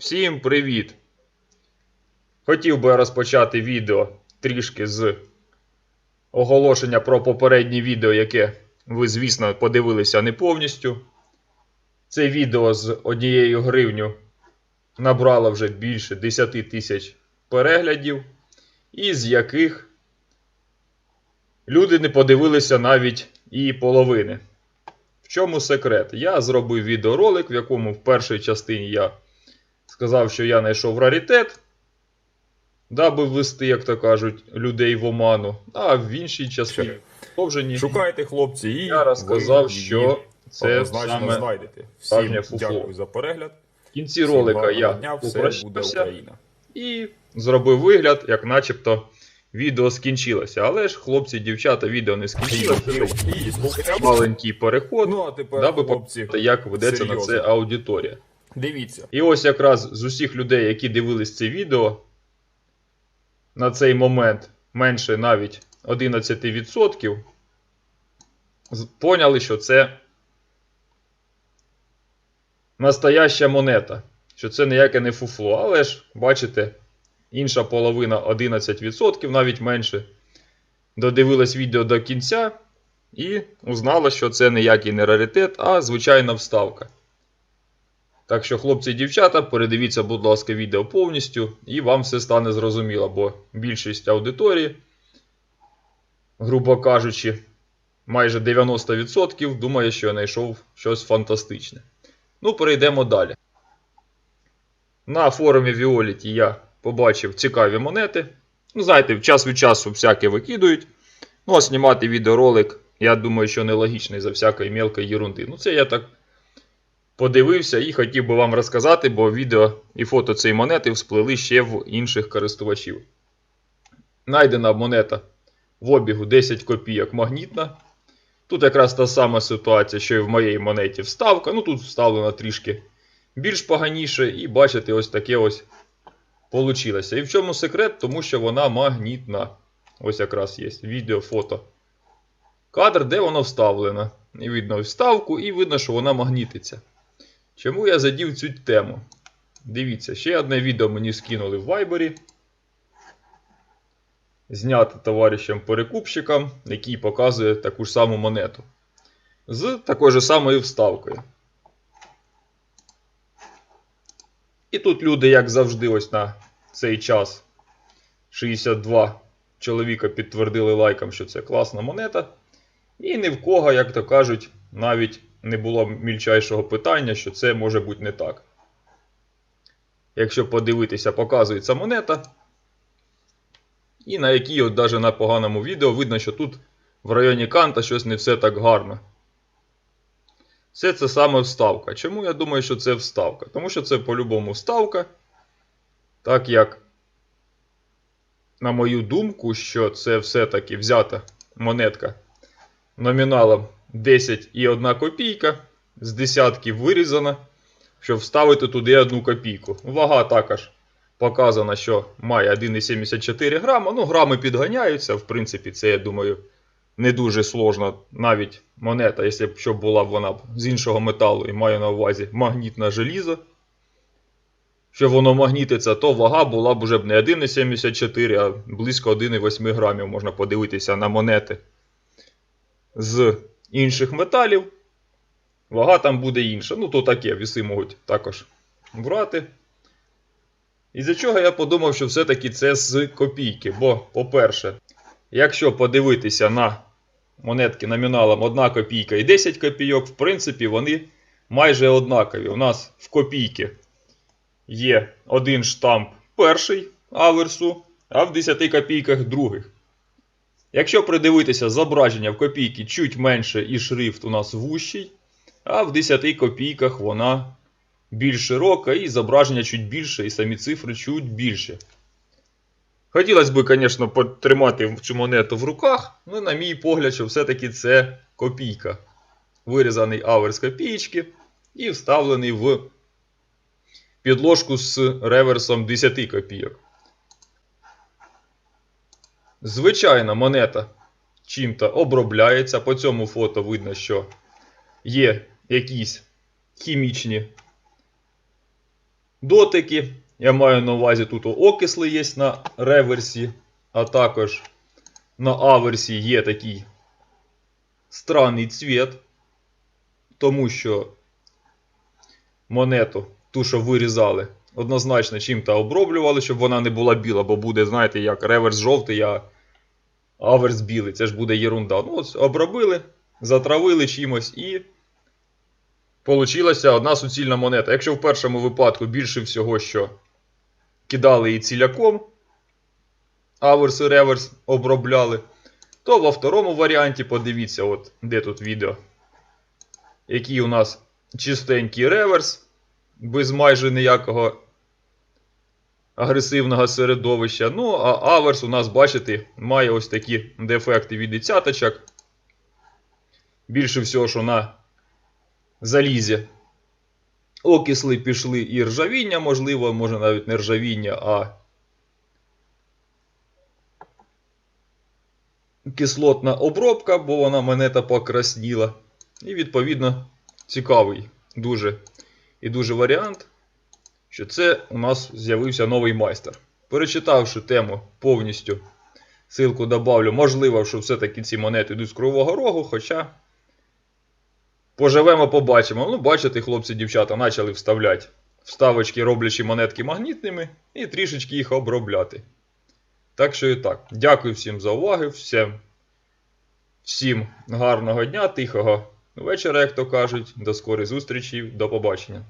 Всім привіт! Хотів би розпочати відео трішки з оголошення про попереднє відео, яке ви, звісно, подивилися не повністю. Це відео з однією гривню набрало вже більше 10 тисяч переглядів, із яких люди не подивилися навіть і половини. В чому секрет? Я зробив відеоролик, в якому в першій частині я сказав, що я знайшов раритет, даби ввести, як то кажуть, людей в оману, а в іншій частині продовженні Шукайте, хлопці, і я розказав, ви що це саме знайдете. Всім дякую за перегляд. в кінці Всім ролика я дня, все буде попрощався Україна. і зробив вигляд, як начебто відео скінчилося. Але ж, хлопці, дівчата, відео не скінчилося. Маленький переход, Ну, а тепер, даби хлопці, як ведеться на це аудиторія. Дивіться. І ось якраз з усіх людей, які дивились це відео, на цей момент менше навіть 11%, поняли, що це настояща монета, що це ніяке не фуфло. Але ж, бачите, інша половина 11%, навіть менше, додивилась відео до кінця і узнала, що це ніякий не раритет, а звичайна вставка. Так що, хлопці і дівчата, передивіться, будь ласка, відео повністю, і вам все стане зрозуміло, бо більшість аудиторії, грубо кажучи, майже 90% думає, що я знайшов щось фантастичне. Ну, перейдемо далі. На форумі Violet я побачив цікаві монети. Ну, знаєте, час від часу всяке викидують. Ну, а знімати відеоролик, я думаю, що нелогічний за всякої мелкої ерунди. Ну, це я так подивився і хотів би вам розказати, бо відео і фото цієї монети всплили ще в інших користувачів. Найдена монета в обігу 10 копійок магнітна. Тут якраз та сама ситуація, що і в моїй монеті вставка. Ну тут вставлена трішки більш поганіше, і бачите, ось таке ось получилося. І в чому секрет? Тому що вона магнітна. Ось якраз є відео, фото. Кадр, де воно вставлено. І видно вставку, і видно, що вона магнітиться. Чому я задів цю тему? Дивіться, ще одне відео мені скинули в Viber. Знято товаришем перекупщиком, який показує таку ж саму монету. З такою ж самою вставкою. І тут люди, як завжди, ось на цей час 62 чоловіка підтвердили лайком, що це класна монета. І ні в кого, як то кажуть, навіть не було мільчайшого питання, що це може бути не так. Якщо подивитися, показується монета. І на якій, от навіть на поганому відео, видно, що тут в районі канта щось не все так гарно. Все це саме вставка. Чому я думаю, що це вставка? Тому що це по-любому вставка. Так як, на мою думку, що це все-таки взята монетка номіналом 10 і 1 копійка. З десятки вирізана, щоб вставити туди 1 копійку. Вага також показана, що має 1,74 грама. Ну, грами підганяються. В принципі, це, я думаю, не дуже сложно. Навіть монета, якщо б щоб була б вона з іншого металу і маю на увазі магнітне желізо. Що воно магнітиться, то вага була б уже б не 1,74, а близько 1,8 грамів. Можна подивитися на монети з інших металів. Вага там буде інша. Ну, то таке, віси можуть також брати. І за чого я подумав, що все-таки це з копійки. Бо, по-перше, якщо подивитися на монетки номіналом 1 копійка і 10 копійок, в принципі, вони майже однакові. У нас в копійки є один штамп перший аверсу, а в 10 копійках других. Якщо придивитися зображення в копійки чуть менше і шрифт у нас вущий, а в 10 копійках вона більш широка і зображення чуть більше, і самі цифри чуть більше. Хотілося б, звісно, потримати цю монету в руках, але, на мій погляд, що все-таки це копійка. Вирізаний аверс копійки і вставлений в підложку з реверсом 10 копійок. Звичайна монета чим-то обробляється. По цьому фото видно, що є якісь хімічні дотики. Я маю на увазі тут окисли є на реверсі, а також на аверсі є такий странний цвіт, тому що монету, ту, що вирізали, однозначно чим-то оброблювали, щоб вона не була біла, бо буде, знаєте, як реверс жовтий, а аверс білий. Це ж буде єрунда. Ну, ось обробили, затравили чимось і. Получилася одна суцільна монета. Якщо в першому випадку більше всього, що кидали її ціляком, аверс і реверс обробляли, то во второму варіанті подивіться, от де тут відео, який у нас чистенький реверс, без майже ніякого агресивного середовища. Ну, а аверс у нас, бачите, має ось такі дефекти від десяточок. Більше всього, що на залізі. Окисли пішли і ржавіння, можливо, може навіть не ржавіння, а кислотна обробка, бо вона монета покрасніла. І, відповідно, цікавий дуже і дуже варіант, що це у нас з'явився новий майстер. Перечитавши тему повністю, ссылку добавлю, можливо, що все-таки ці монети йдуть з Кривого Рогу, хоча. Поживемо, побачимо. Ну, бачите, хлопці, дівчата, почали вставляти вставочки, роблячи монетки магнітними, і трішечки їх обробляти. Так що і так. Дякую всім за увагу. Всім, всім гарного дня, тихого вечора, як то кажуть. До скорих зустрічей, до побачення.